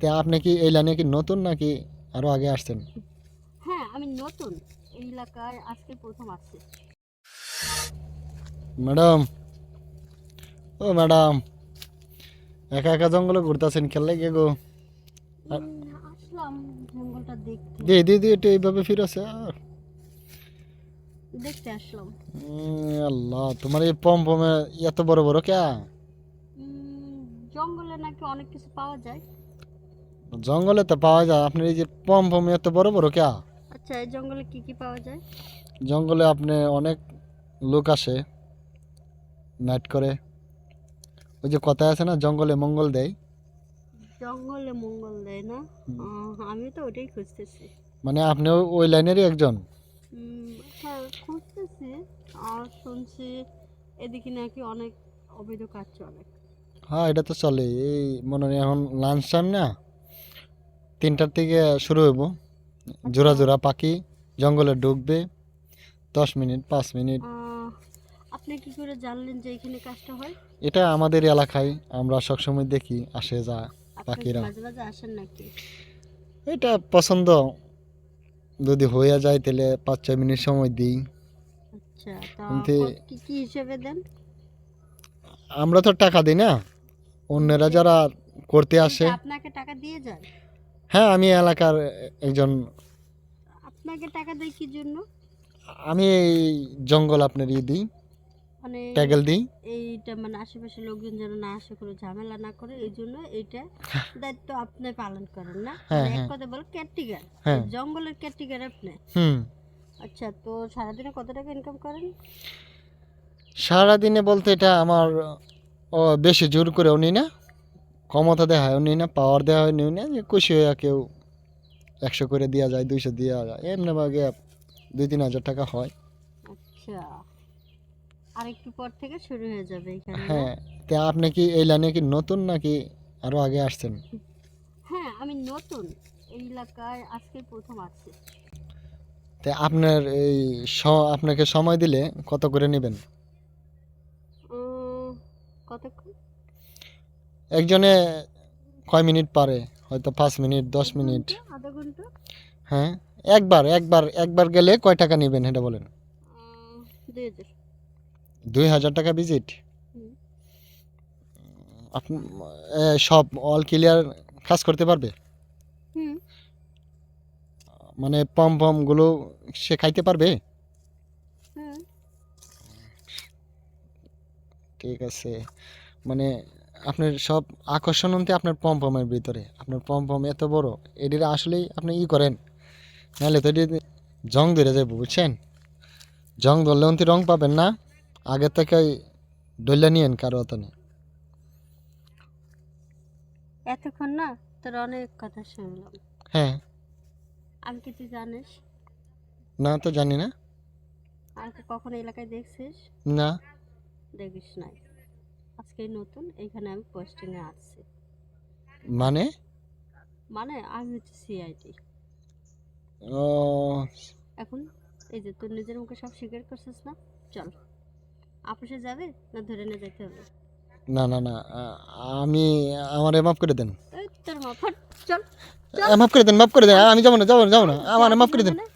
তা আপনি কি এই লাইনে কি নতুন নাকি আরও আগে আসছেন? হ্যাঁ আমি নতুন। এই এলাকায় আজকে প্রথম আসছি। ম্যাডাম ও ম্যাডাম একা একা জঙ্গলে ঘুরতেছেন খেললে গে? গো আসলাম জঙ্গলটা দেখতে। দি দি দি একটু এইভাবে ফিরেছে আর। দেখতে আসলাম। আল্লাহ তোমার এই পম পমে এত বড় বড় কে? জঙ্গলে নাকি অনেক কিছু পাওয়া যায়। জঙ্গলে তো পাওয়া যায়। আপনার এই যে পম পম এত বড় বড় কে আচ্ছা এই জঙ্গলে কি কি পাওয়া যায়? জঙ্গলে আপনি অনেক লোক আসে নাইট করে। ওই যে কথা আছে না জঙ্গলে মঙ্গল দেয়। জঙ্গলে মঙ্গল দেয় না? আমি তো ওটাই খুঁজতেছি। মানে আপনি ওই লাইনেরই একজন? হ্যাঁ খুঁজতেছি। আর শুনছি এদিকে নাকি অনেক অবৈধ কাজ চলে। হ্যাঁ এটা তো চলে এই মনে হয় এখন লাঞ্চ টাইম না। তিনটার থেকে শুরু হইব। জোড়া জোড়া পাখি জঙ্গলে ঢুকবে দশ মিনিট পাঁচ মিনিট। আপনি কি করে জানলেন যে এখানে কাজটা হয়? এটা আমাদের এলাকায় আমরা সবসময় দেখি আসে যা পাখিরা। আসেন নাকি? এটা পছন্দ। যদি হয়ে যায় তাহলে পাঁচ ছয় মিনিট সময় দিই। আচ্ছা আমরা তো টাকা দিই না। অন্যরা যারা করতে আসে। আপনাকে টাকা দিয়ে যায়? হ্যাঁ আমি এলাকার একজন। আপনাকে টাকা দেয় কি জন্য? আমি এই জঙ্গল আপনার ই দিই মানে ট্যাগেল দিই। এইটা মানে আশেপাশে লোকজন যেন না আসে কোনো ঝামেলা না করে এই জন্য এইটা দায়িত্ব আপনি পালন করেন না। হ্যাঁ, মানে এক হ্যাঁ। কথা বল কেয়ারটিকার হ্যাঁ। জঙ্গলের কেয়ারটিকার আপনি? হুম। আচ্ছা তো সারাদিনে কত টাকা ইনকাম করেন? সারাদিনে বলতে এটা আমার বেশি জোর করে উনি না। ক্ষমতা দেওয়া হয় উনি না পাওয়ার দেওয়া হয় উনি না যে খুশি হয়ে কেউ একশো করে দেওয়া যায় দুইশো দেওয়া যায় এমনি ভাগে দুই তিন হাজার টাকা হয়। আচ্ছা। আর একটু পর থেকে শুরু হয়ে যাবে এখানে হ্যাঁ তা আপনি কি এই লাইনে কি নতুন নাকি আরও আগে আসছেন? হ্যাঁ আমি নতুন এই এলাকায় আজকে প্রথম আসছি। তা আপনার এই আপনাকে সময় দিলে কত করে নেবেন? কতক্ষণ? একজনে কয় মিনিট পারে? হয়তো পাঁচ মিনিট দশ মিনিট। হ্যাঁ একবার একবার একবার গেলে কয় টাকা নেবেন এটা বলেন। দুই হাজার। টাকা ভিজিট। সব অল ক্লিয়ার কাজ করতে পারবে? মানে পম পমগুলো সে খাইতে পারবে? ঠিক আছে। মানে আপনার সব আকর্ষণ হতে আপনার পম পমের ভিতরে। আপনার পম পম এত বড় এটির আসলেই আপনি ই করেন। নাহলে তো এটি জং ধরে যাব বুঝছেন? জং ধরলে অন্তি রং পাবেন না। আগে থেকে ডইলা নিয়েন কারও অতনে এতক্ষণ না তোর অনেক কথা শুনলাম। হ্যাঁ। আমি কি তুই জানিস? না তো জানি না। আর কখনো এলাকায় দেখছিস? না। দেখিস নাই। আজকেই নতুন এইখানে আমি পোস্টিংয়ে আসছি মানে? মানে আমি হচ্ছে সিআইটি ও। এখন এই যে তোর নিজের মুখে সব স্বীকার করছিস না? চল। আপুসে যাবে না ধরে নিয়ে যেতে হবে? না না না আমি আমার মাফ করে দেন। তোর মা ফট চল মাফ করে দেন মাফ করে দেন আমি যাব না যাব না যাব না আমার মাফ করে দেন। মানে?